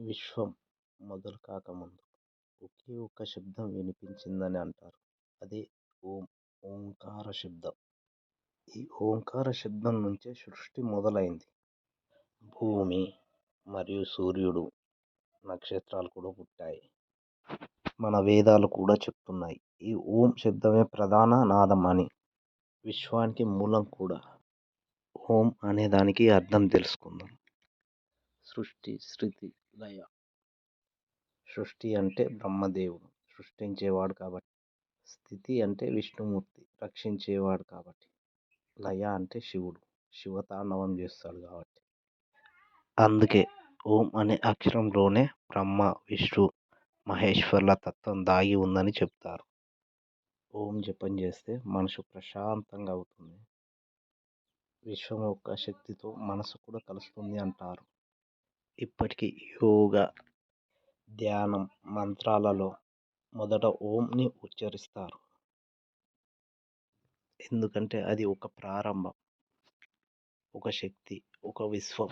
విశ్వం మొదలు కాకముందు ఒకే ఒక్క శబ్దం వినిపించిందని అంటారు. అదే ఓం ఓంకార శబ్దం. ఈ ఓంకార శబ్దం నుంచే సృష్టి మొదలైంది. భూమి మరియు సూర్యుడు నక్షత్రాలు కూడా పుట్టాయి. మన వేదాలు కూడా చెప్తున్నాయి. ఈ ఓం శబ్దమే ప్రధాన నాదం అని. విశ్వానికి మూలం కూడా. ఓం అనే దానికి అర్థం తెలుసుకుందాం. సృష్టి శృతి లయ సృష్టి అంటే బ్రహ్మదేవుడు. సృష్టించేవాడు కాబట్టి. స్థితి అంటే విష్ణుమూర్తి. రక్షించేవాడు కాబట్టి. లయ అంటే శివుడు. శివతాండవం చేస్తాడు కాబట్టి. అందుకే ఓం అనే అక్షరంలోనే బ్రహ్మ విష్ణు మహేశ్వర్ల తత్వం దాగి ఉందని చెప్తారు. ఓం జపం చేస్తే మనసు ప్రశాంతంగా అవుతుంది. విశ్వం యొక్క శక్తితో మనసు కూడా కలుస్తుంది అంటారు. ఇప్పటికీ యోగా ధ్యానం మంత్రాలలో మొదట ఓంని ఉచ్చరిస్తారు. ఎందుకంటే అది ఒక ప్రారంభం ఒక శక్తి ఒక విశ్వం.